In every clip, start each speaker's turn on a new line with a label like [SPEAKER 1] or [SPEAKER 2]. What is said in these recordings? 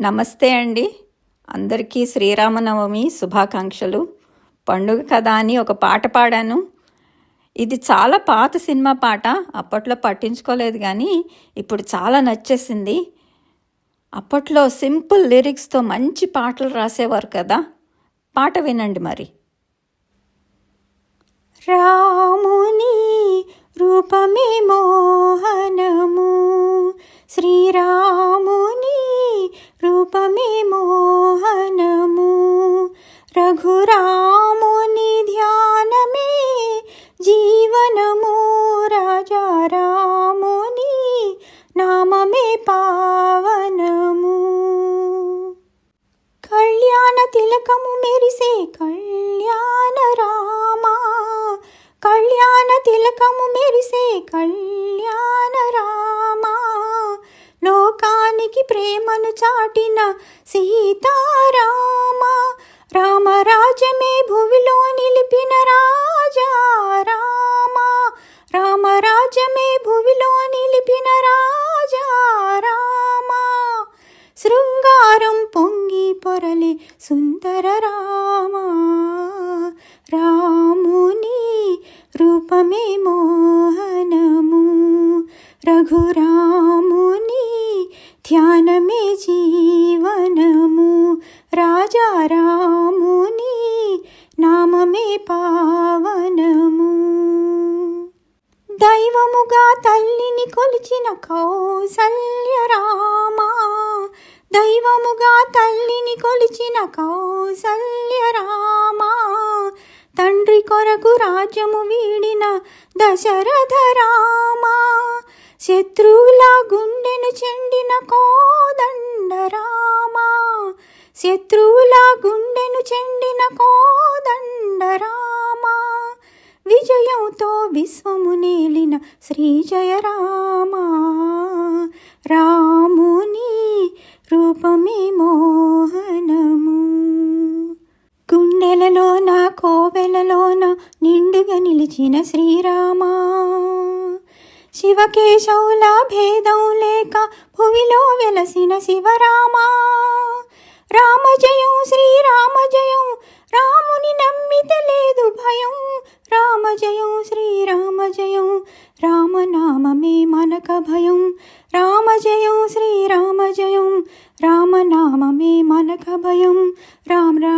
[SPEAKER 1] నమస్తే అండి. అందరికీ శ్రీరామనవమి శుభాకాంక్షలు. పండుగ కదా అని ఒక పాట పాడాను. ఇది చాలా పాత సినిమా పాట అప్పట్లో పట్టించుకోలేదు కానీ ఇప్పుడు చాలా నచ్చేసింది. అప్పట్లో సింపుల్ లిరిక్స్తో మంచి పాటలు రాసేవారు కదా. పాట వినండి మరి. రాముని రూపమే మోహనము. శ్రీరాము రఘురాముని ధ్యానమే జీవనము రాజారాముని నామమే పావనము కళ్యాణ తిలకము మెరిసే కళ్యాణ రామా కళ్యాణ తిలకము మెరిసే కళ్యాణ రామా లోకానికి ప్రేమను చాటిన సీతారామా రామరాజ్యమే భువిలో నిలిపిన రాజా రామ. రామరాజ్యమే భువిలో నిలిపిన రాజా రామ. శృంగారం పొంగి పొరలి సుందర రామ. రాముని రూపమే మోహనము. రఘురాముని ధ్యానమే జీవనము. రాజారాముని నామమే పావనము. దైవముగా తల్లిని కొలిచిన కౌసల్య రామా దైవముగా తల్లిని కొలిచిన కౌసల్య రామా తండ్రి కొరకు రాజ్యము వీడిన దశరథ రామా శత్రువుల గుండెను చెండిన కోదండ రామ శత్రువుల గుండెను చెండిన కోదండరామా. విజయంతో విశ్వము నేలిన శ్రీ జయరామా రాముని రూపమే మోహనము. గుండెలలోన కోవెలలోన నిండుగా నిలిచిన శ్రీరామా. శివకేశవుల భేదం లేక భువిలో వెలసిన శివరామా. రామజయం శ్రీరామజయం రాముని నమ్మితే లేదు భయం. రామజయం శ్రీరామజయం రామనామమే మనక భయం. రామజయం శ్రీరామజయం రామనామమే మనక భయం. రామ రామ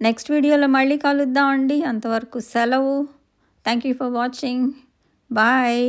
[SPEAKER 1] నెక్స్ట్ వీడియోలో మళ్ళీ కలుద్దాం అండి. అంతవరకు సెలవు. Thank you for watching bye